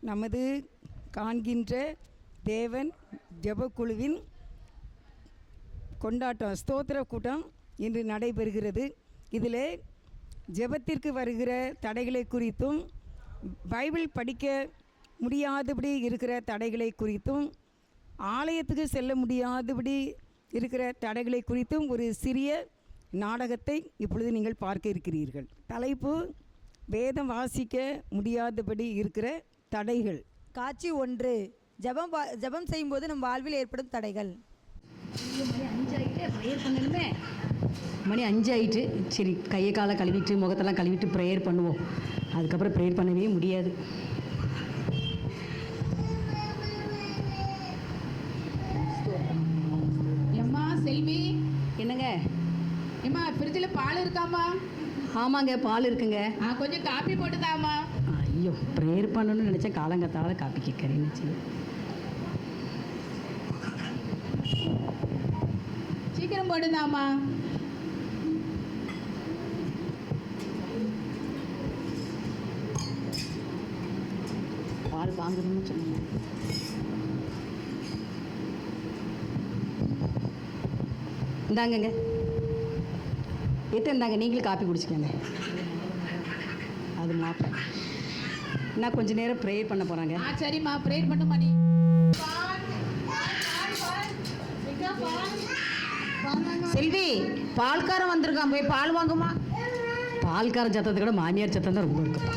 நமது காண்கின்ற தேவன் ஜெபக்குழுவின் கொண்டாட்டம் ஸ்தோத்திர கூட்டம் இன்று நடைபெறுகிறது. இதில் ஜெபத்திற்கு வருகிற தடைகளை குறித்தும் பைபிள் படிக்க முடியாதபடி இருக்கிற தடைகளை குறித்தும் ஆலயத்துக்கு செல்ல முடியாதபடி இருக்கிற தடைகளை குறித்தும் ஒரு சிறிய நாடகத்தை இப்பொழுது நீங்கள் பார்க்க இருக்கிறீர்கள். தலைப்பு வேதம் வாசிக்க முடியாதபடி இருக்கிற தடைகள். காட்சி ஒன்று ஜெபம் வா- ஜெபம் செய்யும்போது நம் வாழ்வில் ஏற்படும் தடைகள். மணி மணி அஞ்சாயிட்டு சரி கையை காலை கழுவிட்டு முகத்தெல்லாம் கழுவிட்டு ப்ரேயர் பண்ணுவோம். அதுக்கப்புறம் ப்ரேயர் பண்ணவே முடியாது. எம்மா செல்வி என்னங்க? எம்மா ஃப்ரிட்ஜில் பால் இருக்காம்மா? ஆமாங்க பால் இருக்குங்க. கொஞ்சம் காப்பி போட்டுதாம்மா. ஐயோ ப்ரேயர் பண்ணணும்னு நினச்சேன். காலங்கத்தால காப்பி கேட்குறேன்னு சரி சீக்கிரம் போட்டுதாம்மா பால் வாங்கணும்னு சொன்னீங்க இந்தாங்கங்க. எத்தனை இந்தாங்க. நீங்களும் காப்பி குடிச்சுக்கோங்க. அது மாப்பேன் நான் கொஞ்ச நேரம் ப்ரேயர் பண்ண போகிறாங்க ஆ சரிம்மா. ப்ரேயர் பண்ணுமா நீ. செல்வி பால்காரன் வந்திருக்கான் போய் பால் வாங்குமா பால்கார சத்தத்தை கூட மாமியார் சத்தம் தான் ரொம்ப இருக்குப்பா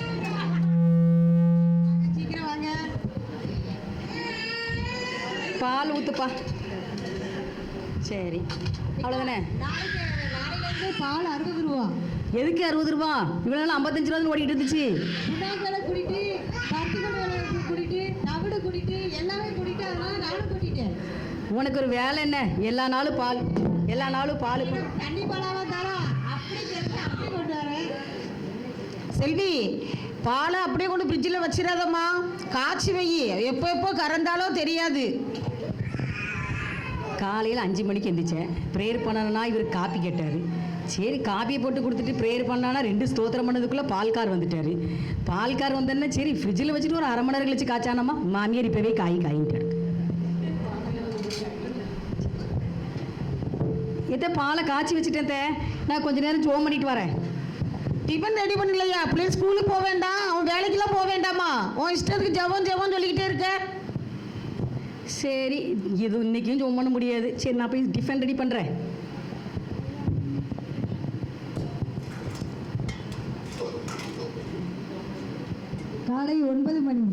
சீக்கிரம் வாங்க. பால் ஊற்றுப்பா சரி. அவ்வளோதானே பால் அறுபது ரூபா. எதுக்கு அறுபது ரூபா? இவ்வளோ நாள் ஐம்பத்தஞ்சு ரூபா ஓடிட்டு இருந்துச்சு. உனக்கு ஒரு வேலை என்ன? எல்லா நாளும் பால் எல்லா நாளும் பால். செல்வி பாலை அப்படியே கொண்டு ஃப்ரிட்ஜில் வச்சிடாதம்மா. காய்ச்சி வை. எப்போ எப்போ கறந்தாலோ தெரியாது. காலையில் அஞ்சு மணிக்கு எந்திரிச்சேன். ப்ரேயர் பண்ணணும்னா இவர் காப்பி கேட்டார். சரி காப்பியை போட்டு கொடுத்துட்டு ப்ரேயர் பண்ணானா ரெண்டு ஸ்தோத்திரம் பண்ணதுக்குள்ளே பால்கார் வந்துட்டார். பால்கார் வந்தேன்னா சரி ஃப்ரிட்ஜில் வச்சுட்டு ஒரு அரை மணி நேரம் கழிச்சு காய்ச்சானம்மா மாமியார் இப்போவே காய் காயின்ட்டாரு எத்த பாலை காய்ச்சி வச்சுட்டேன் தே. நான் கொஞ்ச நேரம் ஜோம் பண்ணிட்டு வரேன். டிஃபன் ரெடி பண்ணலையா? பிள்ளைங்க ஸ்கூலுக்கு போக வேண்டாம். அவன் வேலைக்கெல்லாம் போக வேண்டாமா? உன் இஷ்டத்துக்கு ஜெபம் ஜெபம் சொல்லிக்கிட்டே இருக்க. சரி இது இன்னைக்கும் ஜோம் பண்ண முடியாது. சரி நான் போய் டிஃபன் ரெடி பண்ணுறேன் காலை ஒன்பது மணி.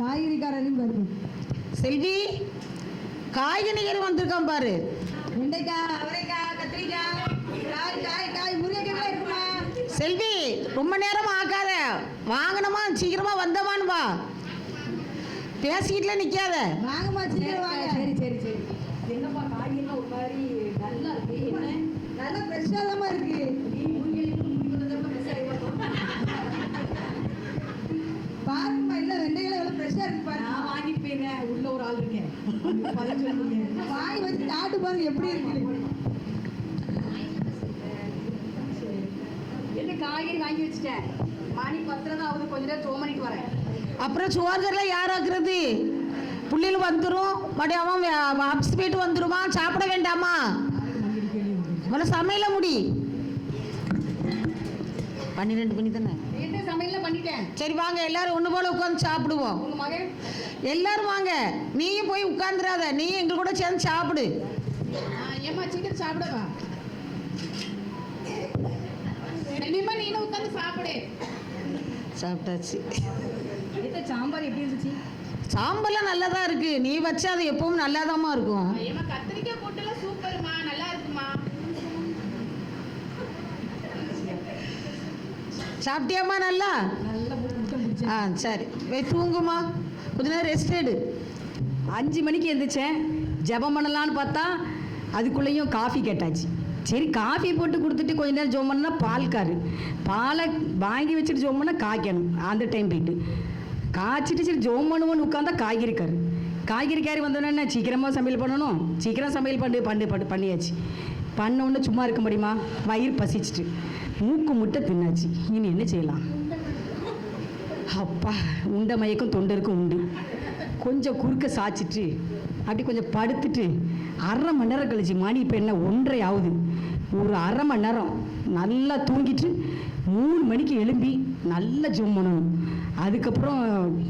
காய்கறிக்காரரின் வருது செல்வி காய்கறிகள் வந்திருக்கான் பாரு. வெண்டைக்காய் அவரைக்காய் கத்திரிக்காய் காய் காய் காய் முருங்கைக்காய் இருக்குமா? செல்வி ரொம்ப நேரம் ஆக்காத வாங்கணுமா? சீக்கிரமா வந்தவான்னு வா. பேசிக்கிட்டுல நிக்காத. வாங்கம்மா சீக்கிரம் வாங்க. சரி சரி சரி என்னப்பா காய்கறிலாம் ஒரு மாதிரி நல்லா இருக்கு. என்ன? நல்லா ஃப்ரெஷ்ஷாக தான் இருக்கு. பாருங்கம்மா இல்லை வெண்டைக்காய் எவ்வளோ ஃப்ரெஷ்ஷாக இருக்கு பாருங்க நான் வாங்கிட்டு போயிருக்கேன் உள்ள ஒரு ஆள் இருக்கேன். வாங்கி வச்சு சாப்பிட்டு பாருங்க எப்படி இருக்கு. என்ன காய்கறி வாங்கி வச்சுட்டேன். மணி பத்திரம் தான் ஆகுது. கொஞ்ச நேரம் பண்ணிட்டு வரேன். அப்புறம் சுவார்கரில் யார் ஆக்குறது புள்ளைகள் வந்துடும் மறுபடியும் அவன் ஆஃபீஸ் போயிட்டு வந்துடுவான் சாப்பிட வேண்டாமா? முதல்ல சமையல முடி. பன்னிரெண்டு மணி தானே? சரி வாங்க எல்லாரும் ஒன்று போல உட்காந்து சாப்பிடுவோம். எல்லாரும் வாங்க. நீயும் போய் உட்காந்துடாத நீயும் எங்க கூட சேர்ந்து சாப்பிடு. ஆ, ஏம்மா சீக்கிரம் சாப்பிடவா நீனும் உட்காந்து சாப்பிடு. சாப்பிட்டாச்சு. சாம்பார் எப்படி இருந்துச்சு? சாம்பல்லாம் நல்லா தான் இருக்கு. நீ வச்சா அது எப்பவும் நல்லாதாம்மா இருக்கும். ஆ, ஏம்மா கத்திரிக்காய் போட்டுலாம் சூப்பர்மா. நல்லா இருக்குமா? சாப்பிட்டியாம்மா நல்லா? ஆ சரி. போய் தூங்குமா கொஞ்ச நேரம் ரெஸ்ட் எடு. அஞ்சு மணிக்கு எழுந்திரிச்சேன் ஜெபம் பண்ணலான்னு பார்த்தா அதுக்குள்ளேயும் காஃபி கேட்டாச்சு. சரி காஃபி போட்டு கொடுத்துட்டு கொஞ்ச நேரம் ஜோம் பண்ணா பால்காரு பாலை வாங்கி வச்சுட்டு ஜோம் பண்ணால் காய்க்கணும். அந்த டைம் போயிட்டு. காய்ச்சிட்டு சரி ஜோம் பண்ணுவோன்னு உட்காந்தா காய்கறிக்காரு காய்கறிக்காரி வந்தோடனே சீக்கிரமாக சமையல் பண்ணணும்? சீக்கிரம் சமையல் பண்ணி பண்ணி பண்ணி பண்ணியாச்சு. பண்ண சும்மா இருக்க முடியுமா? வயிறு பசிச்சுட்டு. மூக்கு முட்டை தின்னாச்சு. இனி என்ன செய்யலாம்? அப்பா உண்ட மயக்கம் தொண்டருக்கும் உண்டு. கொஞ்சம் குறுக்க சாய்ச்சிட்டு அப்படி கொஞ்சம் படுத்துட்டு அரை மணி நேரம் கழிச்சு மணி இப்போ என்ன ஒன்றரை ஆகுது. ஒரு அரை மணி நேரம் நல்லா தூங்கிட்டு மூணு மணிக்கு எழும்பி நல்லா ஜூம் பண்ணணும். அதுக்கப்புறம்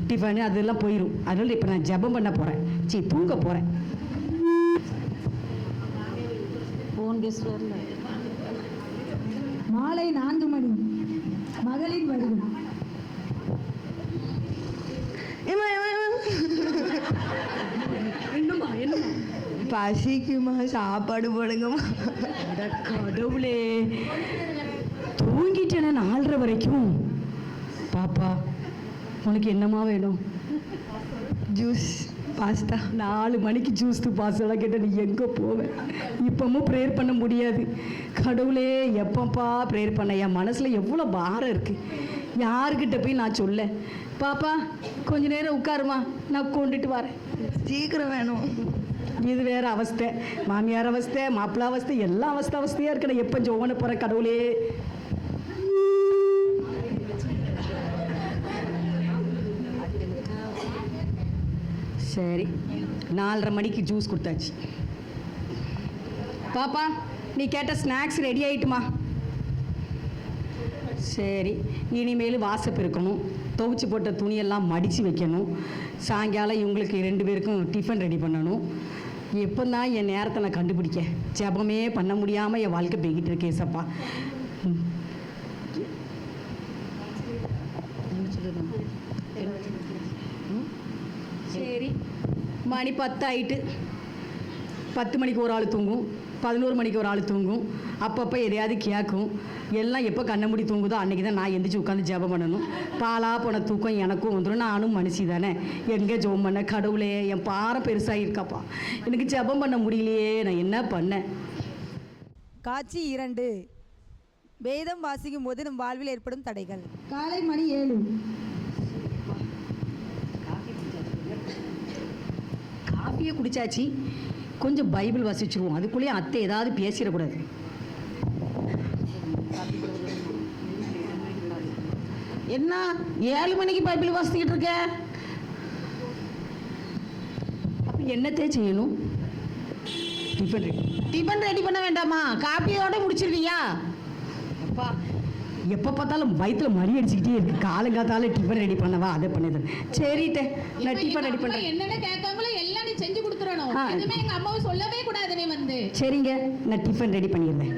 டிஃபனு அதெல்லாம் போயிடும் அதனால இப்போ நான் ஜெபம் பண்ண போகிறேன் சரி தூங்க போகிறேன் ஃபோன் மாலை நான்கு மணி. மகளின் வருகை பசிக்குமா சாப்பாடு போடுங்கம்மா அட கடவுளே தூங்கிட்டேனே நாலரை வரைக்கும் பாப்பா உனக்கு என்னம்மா வேணும் ஜூஸ் பாஸ்தா நாலு மணிக்கு ஜூஸ் பாசெல்லாம் கேட்ட நீ எங்கே போவேன் இப்பவும் ப்ரேயர் பண்ண முடியாது கடவுளே எப்பப்பா ப்ரேயர் பண்ண என் மனசில் எவ்வளோ பாரம் இருக்குது யாருக்கிட்ட போய் நான் சொல்ல பாப்பா கொஞ்ச நேரம் உட்காருமா நான் கொண்டுட்டு வரேன் சீக்கிரம் வேணும் இது வேற அவஸ்தை. மாமியார் அவஸ்தை மாப்பிள்ள அவஸ்தை எல்லா அவஸ்தை அவஸ்தையாக இருக்கணும். எப்போ ஜோவனை போகிற கடவுளே? சரி நாலரை மணிக்கு ஜூஸ் கொடுத்தாச்சு. பாப்பா நீ கேட்ட ஸ்நாக்ஸ் ரெடி ஆயிட்டுமா? சரி இனிமேல் வாசப்பு இருக்கணும். துவைச்சி போட்ட துணியெல்லாம் மடித்து வைக்கணும். சாயங்காலம் இவங்களுக்கு ரெண்டு பேருக்கும் டிஃபன் ரெடி பண்ணணும். எப்போ தான் என் நேரத்தை நான் கண்டுபிடிக்க. ஜெபமே பண்ண முடியாமல் என் வாழ்க்கை போய்கிட்டு இருக்கேன் சப்பா ம்? சரி. மணி பத்து ஆயிட்டு பத்து மணிக்கு ஒரு ஆள் தூங்கும். பதினோரு மணிக்கு ஒரு ஆள் தூங்கும். அப்பப்போ எதையாவது கேட்கும் எல்லாம் எப்போ கண்ணை மூடி தூங்குதோ அன்றைக்கி தான் நான் எந்திரிச்சு உட்காந்து ஜெபம் பண்ணணும். பாலா போன தூக்கம் எனக்கும் வந்துடும் நானும் மனுஷி தானே. எங்கே ஜெபம் பண்ண? கடவுளே என் பாறை பெருசாக இருக்காப்பா எனக்கு ஜெபம் பண்ண முடியலையே. நான் என்ன பண்ணேன்? காட்சி இரண்டு. வேதம் வாசிக்கும் போது நம் வாழ்வில் ஏற்படும் தடைகள். காலை மணி ஏழு. காப்பியை குடிச்சாச்சு. கொஞ்சம் பைபிள் வாசிச்சிருவோம். அதுக்குள்ளேயே அத்தை ஏதாவது பேசிடக்கூடாது. என்ன? ஏழு மணிக்கு பைபிள் வாசிக்கிட்டு இருக்க? அப்போ என்னத்தே செய்யணும்? Tiffin ready. டிஃபன் ரெடி பண்ண வேண்டாமா? காப்பியோட முடிச்சிருவியா அப்பா எப்போ பார்த்தாலும் வயிற்றுல மணி அடிச்சுக்கிட்டே இருக்கு. காலங்காத்தால டிஃபன் ரெடி பண்ணவா? அதை பண்ணுது சரிட்டே நான் டிஃபன் ரெடி பண்ணுறேன் என்னென்ன கேட்காங்களோ எல்லாம் நீ செஞ்சு கொடுத்துடணும் ஆ. எதுவுமே எங்க அம்மாவை சொல்லவே கூடாது நீ வந்து. சரிங்க நான் டிஃபன் ரெடி பண்ணிடுறேன்.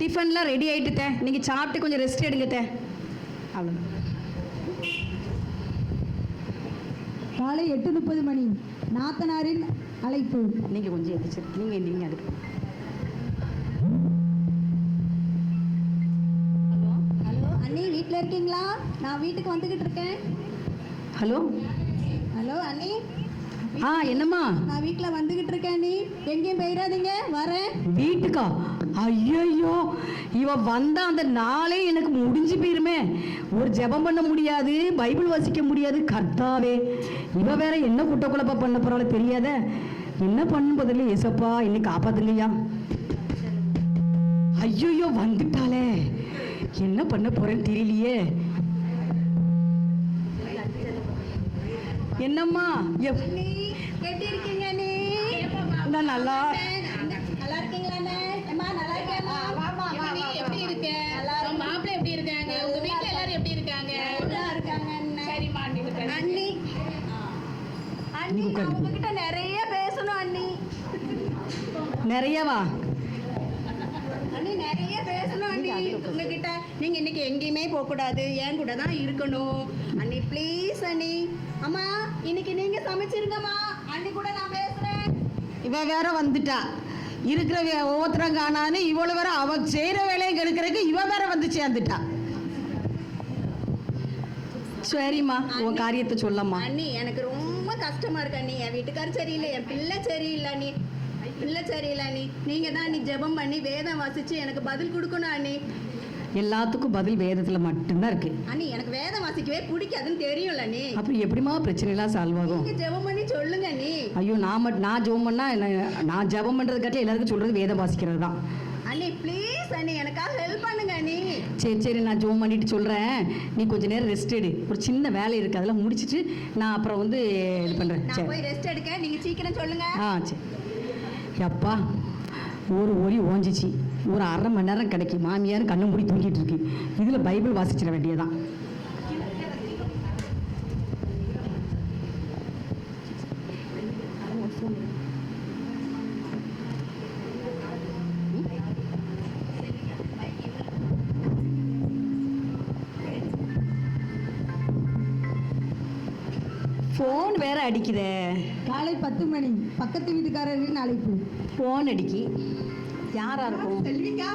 டிஃபன்லாம் ரெடி ஆயிட்டுத்தே. நீங்கள் சாப்பிட்டு கொஞ்சம் ரெஸ்ட் எடுங்கத்தே. அவ்வளோதான் காலை எட்டு முப்பது மணி. நாத்தனாரின் அழைப்பு. நீங்கள் கொஞ்சம் எந்திரிச்சு நீங்கள் எந்திரிங்க அதுக்கு ஹலோ அண்ணி வீட்டில் இருக்கீங்களா? நான் வீட்டுக்கு வந்துக்கிட்டு இருக்கேன். ஹலோ? ஹலோ அண்ணி. ஆ என்னம்மா? நான் வீட்டில் வந்துக்கிட்டு இருக்கேன் அண்ணி. எங்கேயும் போயிடாதீங்க. வரேன். வீட்டுக்கா? ஐயோ இவ வந்தா அந்த நாளே எனக்கு முடிஞ்சு போயிருமே. ஒரு ஜெபம் பண்ண முடியாது பைபிள் வாசிக்க முடியாது. கர்த்தாவே இவ வேற என்ன குட்ட குழப்ப பண்ண போறாளோ தெரியாத? என்ன பண்ணும் பதில் ஏசப்பா? இன்னைக்கு காப்பாத்துங்கய்யா. ஐயோ வந்துட்டாளே. என்ன பண்ண போறேன்னு தெரியலையே. என்னம்மா எப்படி இருக்கீங்க அண்ணி? நான் நல்லா நல்லா இருக்கீங்களா நல்லா இருக்கேம்மா வாமா ஏம்மா, நீ எப்படி இருக்க உன் மாப்பிள்ளை எப்படி இருக்காங்க? உங்க வீட்டுல எல்லாரும் எப்படி இருக்காங்க. நல்லா இருக்காங்க அண்ணே. சரிம்மா நீ. அண்ணி நீ. உங்ககிட்ட நிறைய பேசணும் அண்ணி. நிறையவா பேசணும் அண்ணி உங்ககிட்ட நீங்க இன்னைக்கு எங்கேயுமே போக கூடாது என் கூட தான் இருக்கணும். அண்ணி ப்ளீஸ் அண்ணி. அம்மா இன்னைக்கு நீங்க சமைச்சிருங்கம்மா. அண்ணி கூட நான் பேசுறேன். இவ வேற வந்துட்டா. இருக்கிற ஒவ்வொருத்தரும் காணான்னு இவ்வளவு வேற அவ செய்யற வேலையை கெடுக்கிறதுக்கு இவ வேற வந்து சேர்ந்துட்டா. சரிம்மா உன் காரியத்தை சொல்லம்மா. அண்ணி எனக்கு ரொம்ப கஷ்டமா இருக்கு அண்ணி. என் வீட்டுக்காரர் சரியில்லை என் பிள்ளை சரியில்லை அண்ணி. பிள்ளை சரியில்லை அண்ணி. நீங்க தான் அண்ணி ஜெபம் பண்ணி வேதம் வாசிச்சு எனக்கு பதில் கொடுக்கணும் அண்ணி. எல்லாத்துக்கும் பதில் வேதத்தில் மட்டும்தான் இருக்குது அண்ணி எனக்கு வேதம் வாசிக்கவே பிடிக்காதுன்னு தெரியும்ல நீ அப்புறம் எப்படிம்மா பிரச்சனைலாம் சால்வ் ஆகும்? ஜெபம் பண்ணி சொல்லுங்க நீ ஐயோ நான் நான் ஜெபம் பண்ணா நான் ஜெபம் பண்ணுறது காட்டில் எல்லாருக்கும் சொல்கிறது வேதம் வாசிக்கிறது தான் அண்ணி ப்ளீஸ் அண்ணி. எனக்காக ஹெல்ப் பண்ணுங்க அண்ணி. சரி சரி நான் ஜெபம் பண்ணிட்டு சொல்கிறேன் நீ கொஞ்ச நேரம் ரெஸ்ட் எடு. ஒரு சின்ன வேலை இருக்குது அதெல்லாம் முடிச்சிட்டு நான் அப்புறம் வந்து இது பண்ணுறேன் போய் ரெஸ்ட் எடுக்க நீங்க சீக்கிரம் சொல்லுங்க. ஆ சரி. எப்பா ஒரு ஒளி ஓஞ்சிச்சு. ஒரு அரை மணி நேரம் கிடைக்கும் மாமியார் கண்ணை மூடி தூங்கிட்டு இருக்கு. இதில் பைபிள் வாசிச்சிட வேண்டியதான் ஃபோன் வேற அடிக்குதே. பத்து மணி. பக்கத்து வீட்டுக்காரர்களின் அழைப்பு. ஃபோன் அடிக்கி. யாரா இருக்கும் செல்விக்கா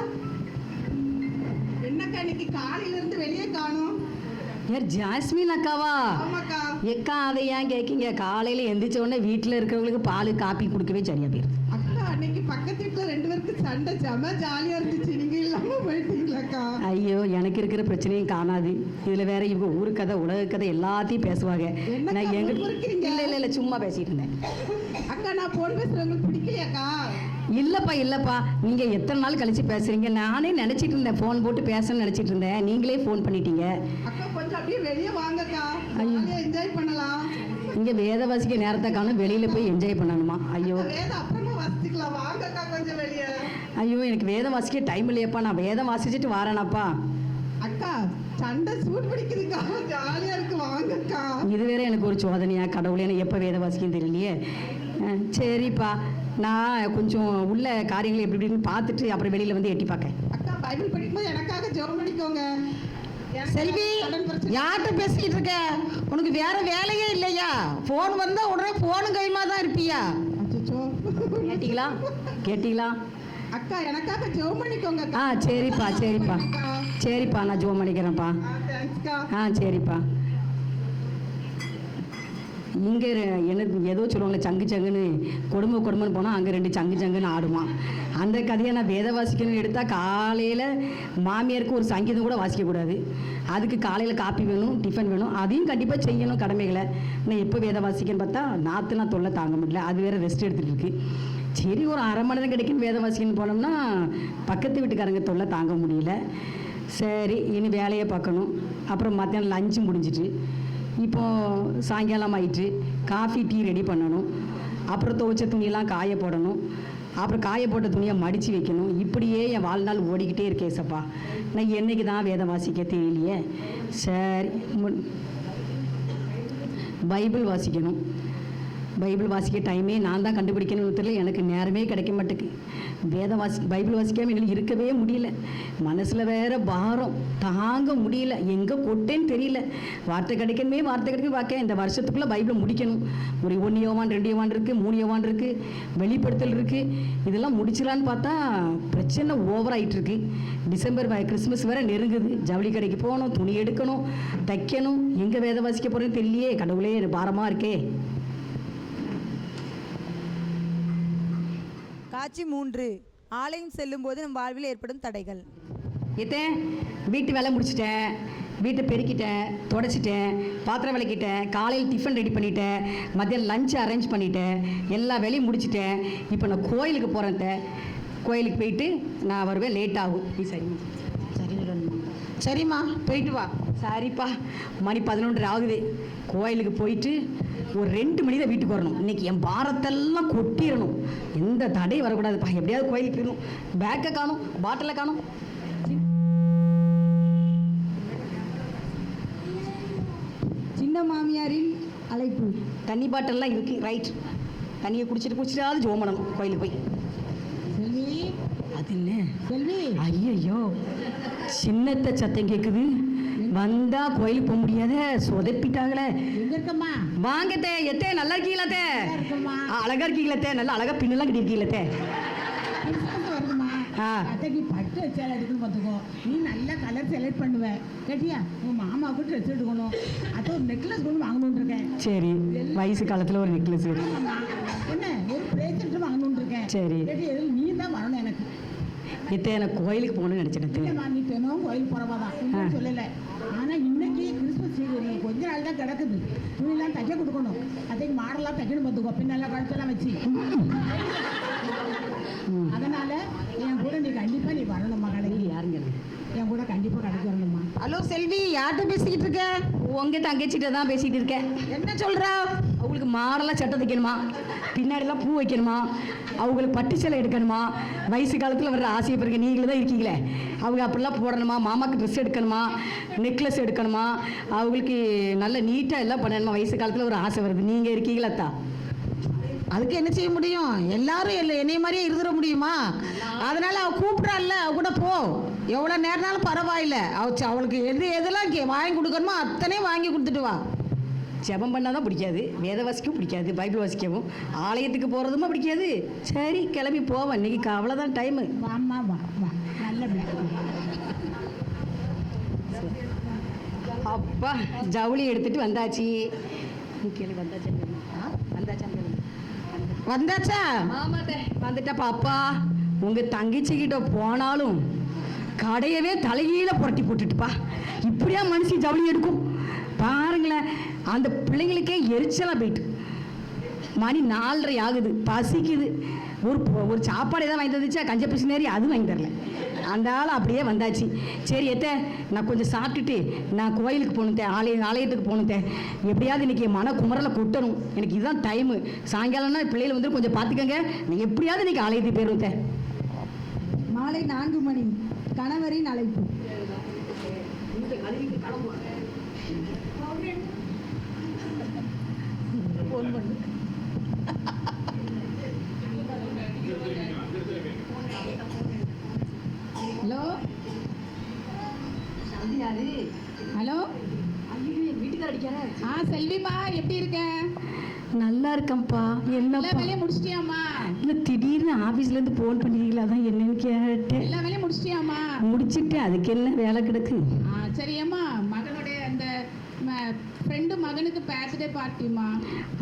என்னக்கா இன்னைக்கு காலையில இருந்து வெளியே காணோம். யார் ஜாஸ்மின் அக்காவா? எக்கா அதை ஏன் கேட்கீங்க காலையில் எந்திரிச்ச உடனே வீட்டில் இருக்கிறவங்களுக்கு பால் காப்பி கொடுக்கவே சரியா அக்கா அன்னைக்கு பக்கத்து வீட்டுல ரெண்டு பேருக்கு சண்டை செம ஜாலியா இருந்துச்சு. நீங்க இல்லாம போயிட்டீங்களாக்கா? ஐயோ எனக்கு இருக்கிற பிரச்சனையும் காணாது. இதில் வேற இவங்க ஊரு கதை உலக கதை எல்லாத்தையும் பேசுவாங்க. நான் எங்க? இல்லை இல்லை இல்லை சும்மா பேசிட்டு இருந்தேன். அக்கா நான் போன் பேசுறவங்களுக்கு பிடிக்கலையாக்கா? இல்லைப்பா இல்லைப்பா. நீங்கள் எத்தனை நாள் கழிச்சு பேசுறீங்க? நானே நினச்சிட்டு இருந்தேன். ஃபோன் போட்டு பேசணும்னு நினச்சிட்டு இருந்தேன். நீங்களே ஃபோன் பண்ணிட்டீங்க. அக்கா கொஞ்சம் அப்படியே வெளியே வாங்கக்கா. என்ஜாய் பண்ணலாம். இங்கே வேத வாசிக்க நேரத்தை காணும். வெளியில் போய் என்ஜாய் பண்ணணுமா? ஐயோ. வாசிக்கலாம். வாங்கக்கா கொஞ்சம் வெளியே. ஐயோ எனக்கு வேதம் வாசிக்க டைம் இல்லையாப்பா. நான் வேதம் வாசிச்சுட்டு வரேனாப்பா. அக்கா சண்டை சூடு பிடிக்குதுக்கா. ஜாலியா இருக்கு. வாங்கக்கா. இது வேற எனக்கு ஒரு சோதனையா கடவுளே எனக்கு எப்போ வேத வாசிக்கும் தெரியலையே. சரிப்பா. நான் கொஞ்சம் உள்ள காரியங்களை எப்படி இப்படின்னு பார்த்துட்டு அப்புறம் வெளியில் வந்து எட்டி பார்க்கேன் அக்கா பைபிள் படிக்கும்போது எனக்காக ஜெபம் பண்ணிக்கோங்க செல்வி. யார்கிட்ட பேசிக்கிட்டு இருக்க? உனக்கு வேற வேலையே இல்லையா? ஃபோன் வந்தா உடனே ஃபோனும் கைமா தான் இருப்பியா. கேட்டிங்களா? கேட்டிங்களா? அக்கா எனக்காக ஜெபம் பண்ணிக்கோங்க ஆ சரிப்பா சரிப்பா. சரிப்பா நான் ஜோம் பண்ணிக்கிறேன்ப்பா ஆ சரிப்பா. இங்கே என்ன ஏதோ சொல்லுவாங்களே சங்கு சங்குன்னு. கொடுமை கொடுமைன்னு போனால் அங்கே ரெண்டு சங்கு சங்குன்னு ஆடுமா அந்த கதையை நான் வேத வாசிக்கணும்னு எடுத்தால் காலையில் மாமியாருக்கு ஒரு சங்கீதம் கூட வாசிக்கக்கூடாது. அதுக்கு காலையில் காப்பி வேணும் டிஃபன் வேணும். அதையும் கண்டிப்பாக செய்யணும் கடமைகளை. நான் எப்போ வேத வாசிக்கன்னு பார்த்தா நாற்று நான் தொல்லை தாங்க முடியல. அது வேறு ரெஸ்ட் எடுத்துகிட்டு இருக்கு. சரி ஒரு அரை மணி நேரம் கிடைக்கும் வேத வாசிக்கன்னு போனோம்னா பக்கத்து வீட்டுக்காரங்க தொல்லை தாங்க முடியல. சரி இனி வேலையை பார்க்கணும். அப்புறம் மத்தியானம் லஞ்சு முடிஞ்சிட்டு இப்போ சாயங்காலம் ஆயிட்டு காஃபி டீ ரெடி பண்ணணும். அப்புறம் துவைச்ச துணியெல்லாம் காய போடணும். அப்புறம் காய போட்ட துணியை மடித்து வைக்கணும். இப்படியே என் வாழ்நாள் ஓடிக்கிட்டே இருக்கே சப்பா. நான் என்னைக்கு தான் வேதம் வாசிக்க தெரியலையே சரி பைபிள் வாசிக்கணும். பைபிள் வாசிக்க டைமே நான் தான் கண்டுபிடிக்கணும்னு தெரியல எனக்கு நேரமே கிடைக்க மாட்டேக்கு. வேதம் வாசி பைபிள் வாசிக்காமல் என்னால் இருக்கவே முடியல. மனசில் வேற பாரம். தாங்க முடியல. எங்கே கொட்டேன்னு தெரியல. வார்த்தை கிடைக்கணுமே வார்த்தை கிடைக்கும் பார்க்க இந்த வருஷத்துக்குள்ளே பைபிளை முடிக்கணும். ஒரு ஒன்று யோவான் ரெண்டு யோவான் இருக்குது மூணு யோவான் இருக்குது வெளிப்படுத்தல் இருக்குது இதெல்லாம் முடிச்சிடலான்னு பார்த்தா பிரச்சனை ஓவர் ஆயிட்டு இருக்கு டிசம்பர் கிறிஸ்மஸ் வேற நெருங்குது. ஜவுளி கடைக்கு போகணும் துணி எடுக்கணும் தைக்கணும். எங்கே வேத வாசிக்க போகிறேன்னு தெரியலையே கடவுளே எனக்கு பாரமாக இருக்கே. காட்சி மூன்று. ஆலயம் செல்லும்போது நம் வாழ்வில் ஏற்படும் தடைகள். எத்தே வீட்டு வேலை முடிச்சிட்டேன் வீட்டை பெருக்கிட்டேன் தொடச்சிட்டேன் பாத்திரம் விளக்கிட்டேன் காலையில் டிஃபன் ரெடி பண்ணிட்டேன் மதியம் லஞ்ச் அரேஞ்ச் பண்ணிட்டேன் எல்லா வேலையும் முடிச்சிட்டேன் இப்போ நான் கோயிலுக்கு போகிறேன் கோயிலுக்கு போயிட்டு நான் வருவேன் லேட் ஆகும். சரி. சரிம்மா போயிட்டு வா. சாரிப்பா மணி பதினொன்று ஆகுது. கோயிலுக்கு போயிட்டு ஒரு ரெண்டு மணி தான் வீட்டுக்கு வரணும். இன்னைக்கு என் பாரத்தெல்லாம் கொட்டிடணும் எந்த தடையும் வரக்கூடாதுப்பா. எப்படியாவது கோயிலுக்கு போயிடணும். பேக்கை காணும் பாட்டிலை காணும். சின்ன மாமியாரின் அழைப்பு. தண்ணி பாட்டில்லாம் இருக்குது ரைட் தண்ணியை குடிச்சிட்டு குடிச்சிட்டாவது ஜோம் பண்ணணும் கோயிலுக்கு போய். அது என்ன ஐயோ சின்னத்த சத்தம் கேட்குது வந்தா கோயிலுக்கு போக முடியாத சொதப்பிட்டாங்களே. வாங்கத்தே எத்தே நல்லா இருக்கீங்களா அழகா இருக்கீங்களா நல்லா அழகா பின்னெல்லாம் ஆ. அத்தைக்கு பட்டு சேலை எடுக்கணும் பார்த்துக்கோ. நீ நல்ல கலர் செலக்ட் பண்ணுவ. கேட்டியா? உன் மாமாவுக்கு ட்ரெஸ் எடுக்கணும். அது ஒரு நெக்லஸ் கொண்டு வாங்கணும்னு இருக்கேன். சரி. வயசு காலத்தில் ஒரு நெக்லஸ். என்ன? ஒரு வாங்கணும்னு இருக்கேன். சரி. கேட்டி எதுவும் நீ தான் வரணும் எனக்கு. இத்தனை எனக்கு கோயிலுக்கு போகணும்னு நினச்சிட்டேன் இல்லைம்மா நீ தினம் கோயில் போகிறவா தான். சொல்லலை. ஆனால் இன்னைக்கு கிறிஸ்மஸ் சீக்கிரம் கொஞ்ச நாள் தான் கிடக்குது. துணிலாம் தைக்க கொடுக்கணும். அதுக்கு மாடெல்லாம் தைக்கணும் பார்த்துக்கோ. பின்னெல்லாம் கழுத்தெல்லாம் வச்சு. அதனால என் கூட நீ கண்டிப்பாக நீ வரணும்மா கடைக்கு. யாருங்க என் கூட கண்டிப்பாக கடைக்கு வரணும்மா. ஹலோ செல்வி யார்கிட்ட பேசிக்கிட்டு இருக்க? உங்கள் தங்கச்சிட்ட தான் பேசிகிட்டு இருக்கேன் என்ன சொல்றா? அவங்களுக்கு மாடெல்லாம் சட்டை தைக்கணுமா? பின்னாடிலாம் பூ வைக்கணுமா? அவங்களுக்கு பட்டு சேலை எடுக்கணுமா? வயசு காலத்தில் வர்ற ஆசையை பிறகு நீங்களே தான் இருக்கீங்களே. அவங்க அப்படிலாம் போடணுமா? மாமாவுக்கு ட்ரெஸ் எடுக்கணுமா? நெக்லஸ் எடுக்கணுமா? அவங்களுக்கு நல்ல நீட்டாக எல்லாம் பண்ணணுமா? வயசு காலத்தில் ஒரு ஆசை வருது. நீங்கள் இருக்கீங்களா அதுக்கு என்ன செய்ய முடியும்? எல்லாரும் இல்லை என்னைய மாதிரியே இருந்துட முடியுமா? அதனால அவ கூப்பிட்றாள்ல அவ கூட போ. எவ்வளோ நேரம்னாலும் பரவாயில்ல. அவ அவளுக்கு எது எதெல்லாம் கே- வாங்கி கொடுக்கணுமோ அத்தனையும் வாங்கி கொடுத்துட்டு வா. ஜெபம் பண்ணால் தான் பிடிக்காது. வேத வாசிக்கவும் பிடிக்காது. பைபிள் வாசிக்கவும். ஆலயத்துக்கு போகிறதுமா பிடிக்காது. சரி கிளம்பி போவேன் இன்னைக்கு அவ்வளோதான் டைமு வாம்மா வா வா நல்ல பிள்ளை. அப்பா ஜவுளி எடுத்துட்டு வந்தாச்சு. கேளு வந்தாச்சா வந்தாச்சா வந்தாச்சா? வந்துட்டப்பா அப்பா. உங்க தங்கச்சி கிட்ட போனாலும் கடையவே தலைகீழ புரட்டி போட்டுட்டுப்பா. இப்படியா மனுஷி ஜவுளி எடுக்கும்? பாருங்களேன். அந்த பிள்ளைங்களுக்கே எரிச்சலா போயிட்டு. மணி நாலரை ஆகுது. பசிக்குது. ஒரு ஒரு சாப்பாடு ஏதாவது வாங்கி தந்துச்சா கஞ்ச பிசினேரி அது வாங்கி தரல அந்த ஆள் அப்படியே வந்தாச்சு. சரி எத்த நான் கொஞ்சம் சாப்பிட்டுட்டு நான் கோயிலுக்கு போகணும் தே ஆலய ஆலயத்துக்கு போகணும் தே எப்படியாவது இன்னைக்கு என் மன குமரலை கொட்டணும். எனக்கு இதுதான் டைமு சாயங்காலம்னா பிள்ளைகள் வந்து கொஞ்சம் பார்த்துக்கங்க. நான் எப்படியாவது இன்னைக்கு ஆலயத்துக்கு போயிடும் தே மாலை நான்கு மணி. கணவரின் அழைப்பு. ஹலோ ஹலோ வீட்டுக்கார அடிக்கார ஆ செல்விமா எப்படி இருக்க? நல்லா இருக்கேன்ப்பா. எல்லா என்னப்பா? வேலையும் முடிச்சிட்டியாம்மா? இல்லை திடீர்னு ஆஃபீஸ்லேருந்து ஃபோன் பண்ணிருக்கீங்களா தான் என்னன்னு கேட்டேன். எல்லா வேலையும் முடிச்சிட்டியாம்மா? முடிச்சிட்டு அதுக்கு என்ன வேலை கிடக்கு? சரியம்மா ஃப்ரெண்டு மகனுக்கு பர்த்டே பார்ட்டிமா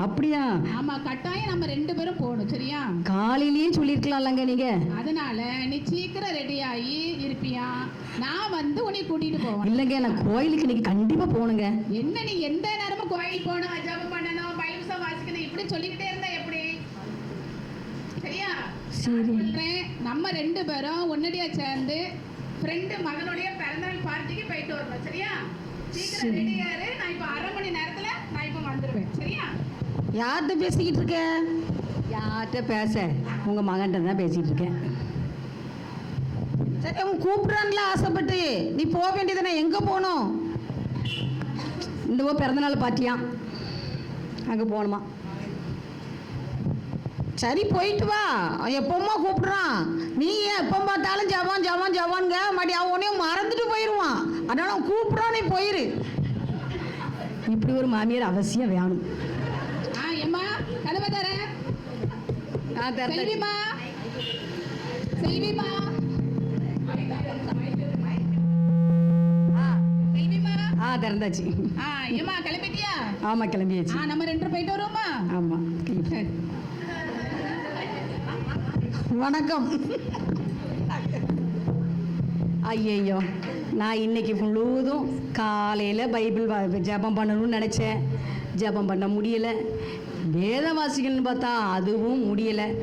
அப்படியா? ஆமா கட்டாயம் நம்ம ரெண்டு பேரும் போகணும் சரியா? காலையிலேயே சொல்லியிருக்கலாம்லங்க நீங்க. அதனால நீ சீக்கிரம் ரெடி ஆகி இருப்பியா? நான் வந்து உன்னை கூட்டிட்டு போவேன். இல்லைங்க நான் கோயிலுக்கு இன்னைக்கு கண்டிப்பா போகணுங்க. என்ன நீ எந்த நேரமும் கோயில் போகணும் ஜபம் பண்ணணும் பைபிள்ஸை வாசிக்கணும் இப்படி சொல்லிக்கிட்டே இருந்தா எப்படி? சரியா? சரி. நம்ம ரெண்டு பேரும் உன்னடியா சேர்ந்து ஃப்ரெண்டு மகனுடைய பிறந்தநாள் பார்ட்டிக்கு போயிட்டு வரணும் சரியா? சீக்கிரம் ரெடியாரு. நான் இப்போ அரை மணி நேரத்துல நான் இப்போ வந்துடுவேன் சரியா? யார்கிட்ட பேசிக்கிட்டு இருக்க? யார்கிட்ட பேச? உங்க மகன்கிட்ட தான் பேசிட்டு இருக்கேன். சரி அவன் கூப்பிட்றான்ல ஆசைப்பட்டு. நீ போக வேண்டியதானே எங்கே போகணும்? இந்த பிறந்தநாள் பார்ட்டியா? அங்கே போகணுமா? சரி போயிட்டு வா. எப்பவுமா கூப்பிடுறான். நீ ஏன் எப்போ பார்த்தாலும் ஜவான் ஜவான் ஜவான்ங்க. மாட்டி அவன் உன்னையும் மறந்துட்டு போயிடுவான் அதனால கூப்பிட்றான் நீ போயிரு. இப்படி ஒரு மாமியார் அவசியம் வேணும். ஆ ஏம்மா? கதவை தர. ஆ, திறந்தாச்சு. செல்விமா செல்விமா ஆ திறந்தாச்சு. ஆ ஏம்மா கிளம்பிட்டியா? ஆமா கிளம்பியாச்சு. ஆ நம்ம ரெண்டு போயிட்டு வருவோமா? ஆமா வணக்கம். ஐயையோ நான் இன்னைக்கு முழுவதும் காலையில் பைபிள் ஜபம் ஜெபம் பண்ணணும்னு நினச்சேன். ஜெபம் பண்ண முடியலை. வேத வாசிக்கணும்னு பார்த்தா அதுவும் முடியலை.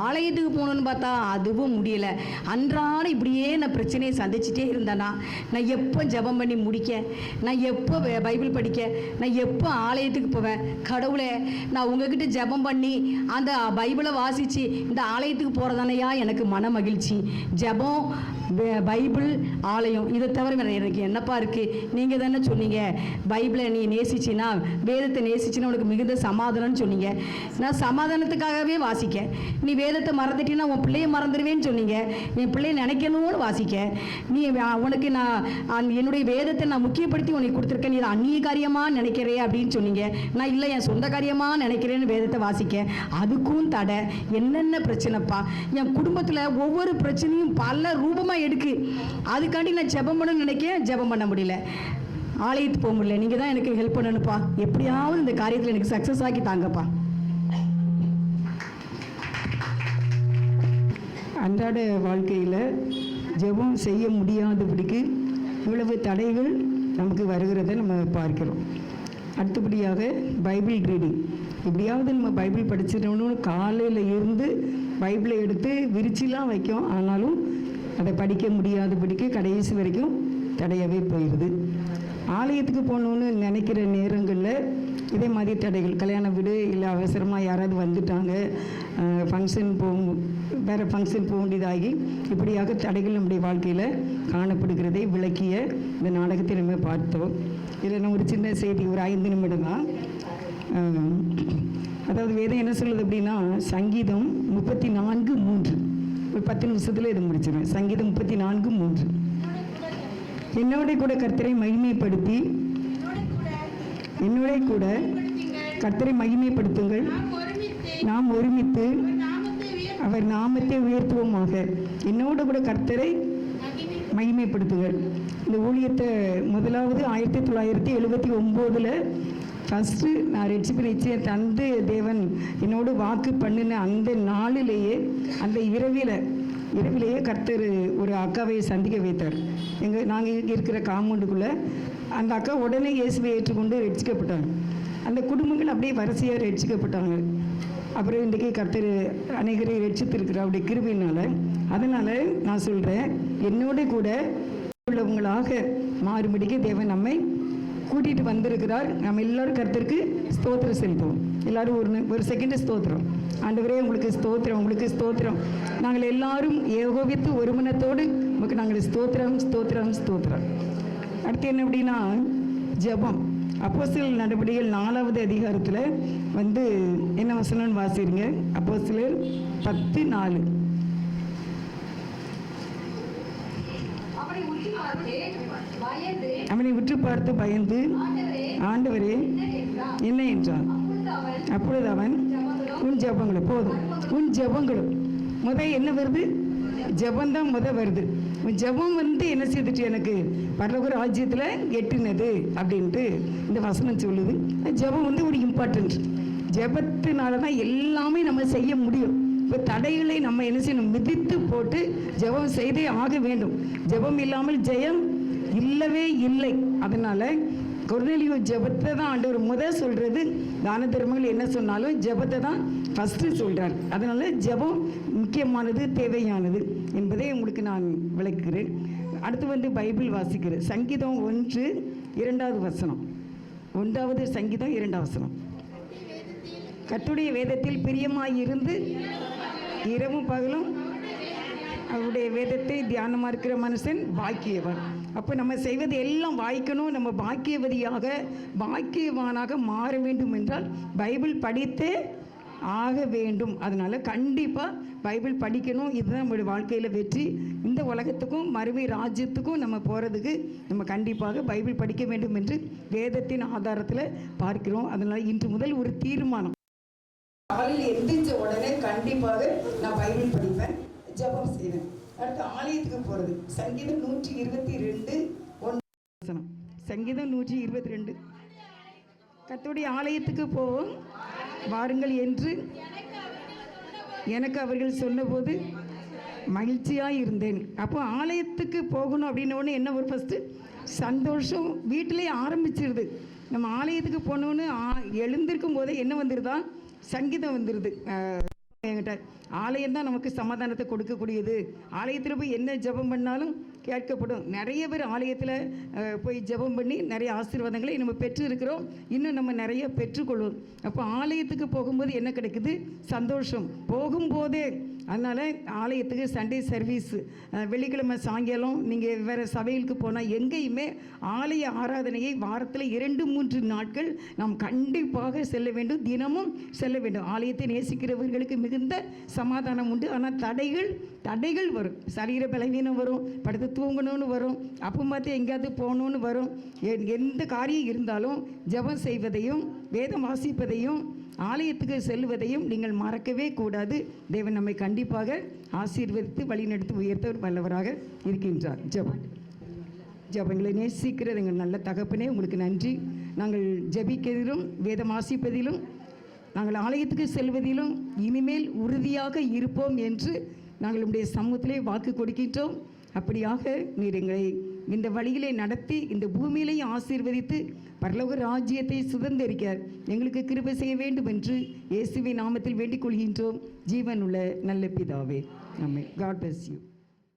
ஆலயத்துக்கு போகணுன்னு பார்த்தா அதுவும் முடியலை. அன்றாட இப்படியே நான் பிரச்சனையை சந்திச்சுட்டே இருந்தேனா? நான் எப்போ ஜெபம் பண்ணி முடிக்க? நான் எப்போ பைபிள் படிக்க? நான் எப்போ ஆலயத்துக்கு போவேன்? கடவுளே நான் உங்ககிட்ட ஜெபம் பண்ணி அந்த பைபிளை வாசித்து இந்த ஆலயத்துக்கு போகிறதானையா எனக்கு மன மகிழ்ச்சி. ஜெபம் பைபிள் ஆலயம் இதை தவிர எனக்கு என்னப்பா இருக்குது நீங்கள் தானே சொன்னீங்க பைபிளை நீ நேசிச்சினா வேதத்தை நேசிச்சின்னா உனக்கு மிகுந்த சமாதானம்னு சொன்னீங்க. நான் சமாதானத்துக்காகவே வாசிக்க நீ வேதத்தை மறந்துட்டீன்னா உன் பிள்ளைய மறந்துடுவேன்னு சொன்னீங்க. என் பிள்ளைய நினைக்கணும்னு வாசிக்க. நீ உனக்கு நான் என்னுடைய வேதத்தை நான் முக்கியப்படுத்தி உனக்கு கொடுத்துருக்கேன் நீ அந்நிய காரியமாக நினைக்கிறே அப்படின்னு சொன்னீங்க. நான் இல்லை என் சொந்த காரியமாக நினைக்கிறேன்னு வேதத்தை வாசிக்க. அதுக்கும் தடை. என்னென்ன பிரச்சனைப்பா? என் குடும்பத்தில் ஒவ்வொரு பிரச்சனையும் பல ரூபமாக எடுக்கு அதுக்காண்டி நான் ஜெபம் பண்ணணும்னு நினைக்க ஜெபம் பண்ண முடியல. ஆலயத்துக்கு போக முடியல. நீங்கள் தான் எனக்கு ஹெல்ப் பண்ணணும்ப்பா. எப்படியாவது இந்த காரியத்தில் எனக்கு சக்ஸஸ் ஆக்கி தாங்கப்பா. அன்றாட வாழ்க்கையில் ஜெபம் செய்ய முடியாதபடிக்கு இவ்வளவு தடைகள் நமக்கு வருகிறத நம்ம பார்க்கிறோம். அடுத்தபடியாக பைபிள் ரீடிங். எப்படியாவது நம்ம பைபிள் படிச்சிடணும்னு காலையில் இருந்து பைபிளை எடுத்து விரிச்சிலாம் வைக்கும். ஆனாலும் அதை படிக்க முடியாதபடிக்கு கடைசி வரைக்கும் தடையாகவே போயிடுது ஆலயத்துக்கு போகணுன்னு நினைக்கிற நேரங்களில் இதே மாதிரி தடைகள். கல்யாண வீடு இல்லை அவசரமாக யாராவது வந்துட்டாங்க ஃபங்க்ஷன் போகும் வேறு ஃபங்க்ஷன் போக வேண்டியதாகி இப்படியாக தடைகள் நம்முடைய வாழ்க்கையில் காணப்படுகிறதை விளக்கிய இந்த நாடகத்தை நம்ம பார்த்தோம். இதில் நம்ம ஒரு சின்ன செய்தி ஒரு ஐந்து நிமிடம் தான். அதாவது வேதம் என்ன சொல்லுது அப்படின்னா சங்கீதம் முப்பத்தி நான்கு மூன்று. ஒரு பத்து நிமிஷத்தில் இதை முடிச்சிடுவேன் சங்கீதம் முப்பத்தி நான்கு மூன்று. என்னோட கூட கர்த்தரை மகிமைப்படுத்தி என்னுடைய கூட கர்த்தரை மகிமைப்படுத்துங்கள். நாம் ஒருமித்து அவர் நாமத்தை உயர்த்துவோமாக. என்னோட கூட கர்த்தரை மகிமைப்படுத்துங்கள். இந்த ஊழியத்தை முதலாவது ஆயிரத்தி தொள்ளாயிரத்தி எழுபத்தி ஒம்போதில் ஃபஸ்ட்டு நான் ரெட்சிப்பு நிச்சயம் தந்து தேவன் என்னோடு வாக்கு பண்ணின அந்த நாளிலேயே அந்த இரவில் இரவிலேயே கர்த்தர் ஒரு அக்காவை சந்திக்க வைத்தார். எங்கள் நாங்கள் இருக்கிற காம்பவுண்டுக்குள்ளே அந்த அக்கா உடனே இயேசுவை ஏற்றுக்கொண்டு ரட்சிக்கப்பட்டாங்க. அந்த குடும்பங்கள் அப்படியே வரிசையாக ரட்சிக்கப்பட்டாங்க. அப்புறம் இன்றைக்கி கர்த்தர் அநேகரை ரட்சித்திருக்கிற அப்படி கிருபையினால். அதனால் நான் சொல்கிறேன் என்னோட கூட உள்ளவங்களாக மாறுபடிக்கு தேவன் நம்மை கூட்டிகிட்டு வந்திருக்கிறார். நம்ம எல்லாரும் கர்த்தருக்கு ஸ்தோத்திரம் செலுத்துவோம். எல்லாரும் ஒரு ஒரு செகண்ட் ஸ்தோத்திரம். ஆண்டவரே உங்களுக்கு ஸ்தோத்திரம் உங்களுக்கு ஸ்தோத்திரம். நாங்கள் எல்லாரும் ஏகோபித்து ஒருமனத்தோடு உங்களுக்கு நாங்கள் ஸ்தோத்திரம் ஸ்தோத்திரம் ஸ்தோத்திரம். அடுத்து என்ன அப்படின்னா ஜெபம். அப்போஸ்தலர் நடவடிக்கைகள் நாலாவது அதிகாரத்தில் வந்து என்ன வசனம்னு வாசிருங்க அப்போஸ்தலர் பத்து நாலு அவனை உற்று பார்த்து பயந்து ஆண்டவரே என்ன என்றான்? அப்பொழுது அவன் உன் ஜெபங்களும் போதும். உன் ஜெபங்களும். முத என்ன வருது? ஜெபந்தான் முத வருது. ஜெபம் வந்து என்ன செய்துட்டு எனக்கு பரலோக ராஜ்யத்தில் எட்டினது அப்படின்ட்டு இந்த வசனம் சொல்லுது. ஜெபம் வந்து ஒரு இம்பார்ட்டன்ட் ஜெபத்தினால தான் எல்லாமே நம்ம செய்ய முடியும். இப்போ தடைகளை நம்ம என்ன செய்யணும்? மிதித்து போட்டு ஜெபம் செய்தே ஆக வேண்டும். ஜெபம் இல்லாமல் ஜெயம் இல்லவே இல்லை. அதனால் கொர்நேலியோ ஜெபத்தை தான் ஆண்டவர் முத சொல்கிறது தான தர்மங்கள் என்ன சொன்னாலும் ஜெபத்தை தான் ஃபஸ்ட்டு சொல்கிறார் அதனால் ஜெபம் முக்கியமானது தேவையானது என்பதை உங்களுக்கு நான் விளக்குகிறேன் அடுத்து வந்து பைபிள் வாசிக்கிறேன் சங்கீதம் ஒன்று இரண்டாவது வசனம். ஒன்றாவது சங்கீதம் இரண்டாவது வசனம். கத்துடைய வேதத்தில் பிரியமாய் இருந்து இரவும் பகலும் அவருடைய வேதத்தை தியானமாக இருக்கிற மனுஷன் பாக்கியவன். அப்போ நம்ம செய்வது எல்லாம் வாய்க்கணும். நம்ம பாக்கியவதியாக பாக்கியவானாக மாற வேண்டும் என்றால் பைபிள் படித்தே ஆக வேண்டும். அதனால் கண்டிப்பாக பைபிள் படிக்கணும். இதுதான் நம்மளுடைய வாழ்க்கையில் வெற்றி. இந்த உலகத்துக்கும் மறுமை ராஜ்யத்துக்கும் நம்ம போகிறதுக்கு நம்ம கண்டிப்பாக பைபிள் படிக்க வேண்டும் என்று வேதத்தின் ஆதாரத்தில் பார்க்கிறோம். அதனால் இன்று முதல் ஒரு தீர்மானம். காலையில் எந்திரிச்ச உடனே கண்டிப்பாக நான் பைபிள் படிப்பேன். ஜெபம் செய்வேன். அடுத்து ஆலயத்துக்கு போகிறது சங்கீதம் நூற்றி இருபத்தி ரெண்டு ஒன்று சங்கீதம் நூற்றி இருபத்தி ரெண்டு. கத்துடைய ஆலயத்துக்கு போவோம் வாருங்கள் என்று எனக்கு அவர்கள் சொன்னபோது மகிழ்ச்சியாக இருந்தேன். அப்போ ஆலயத்துக்கு போகணும் அப்படின்ன என்ன ஒரு ஃபஸ்ட்டு சந்தோஷம். வீட்டிலே ஆரம்பிச்சிருது. நம்ம ஆலயத்துக்கு போனோன்னு எழுந்திருக்கும் போதே என்ன வந்துருதா? சங்கீதம் வந்துடுது என்கிட்ட. ஆலயம் தான் நமக்கு சமாதானத்தை கொடுக்கக்கூடியது. ஆலயத்தில் போய் என்ன ஜெபம் பண்ணாலும் கேட்கப்படும். நிறைய பேர் ஆலயத்தில் போய் ஜெபம் பண்ணி நிறைய ஆசீர்வாதங்களை நம்ம பெற்று இருக்கிறோம் இன்னும் நம்ம நிறைய பெற்றுக்கொள்வோம். அப்போ ஆலயத்துக்கு போகும்போது என்ன கிடைக்குது? சந்தோஷம். போகும்போதே அதனால் ஆலயத்துக்கு சண்டே சர்வீஸ் வெள்ளிக்கிழமை சாயங்காலம் நீங்கள் வேறு சபைகளுக்கு போனால் எங்கேயுமே ஆலய ஆராதனையை வாரத்தில் இரண்டு மூன்று நாட்கள் நாம் கண்டிப்பாக செல்ல வேண்டும். தினமும் செல்ல வேண்டும். ஆலயத்தை நேசிக்கிறவர்களுக்கு மிகுந்த சமாதானம் உண்டு. ஆனால் தடைகள் தடைகள் வரும். சரீர பலவீனம் வரும். படுத்து தூங்கணும்னு வரும். அப்போ பார்த்து எங்கேயாவது போகணுன்னு வரும். எ- எந்த காரியம் இருந்தாலும் ஜெபம் செய்வதையும் வேதம் வாசிப்பதையும் ஆலயத்துக்கு செல்வதையும் நீங்கள் மறக்கவே கூடாது. தேவன் நம்மை கண்டிப்பாக ஆசீர்வதித்து வழிநடத்தி உயர்த்த வல்லவராக இருக்கின்றார். ஜபம். ஜெபங்களை நேசிக்கிறது எங்கள் நல்ல தகப்பனே உங்களுக்கு நன்றி. நாங்கள் ஜபிக்கிறதிலும் வேதம் ஆசிப்பதிலும் நாங்கள் ஆலயத்துக்கு செல்வதிலும் இனிமேல் உறுதியாக இருப்போம் என்று நாங்கள் உடைய சமூகத்திலே வாக்கு கொடுக்கின்றோம். அப்படியாக நீர் எங்களை இந்த வழியிலே நடத்தி இந்த பூமியிலையும் ஆசீர்வதித்து பரலோக ராஜ்யத்தை சுதந்திரிக்க எங்களுக்கு கிருபை செய்ய வேண்டும் என்று இயேசுவின் நாமத்தில் வேண்டிக் கொள்கின்றோம். ஜீவனுள்ள நல்ல பிதாவே. நம்ம காட் பிளஸ் யூ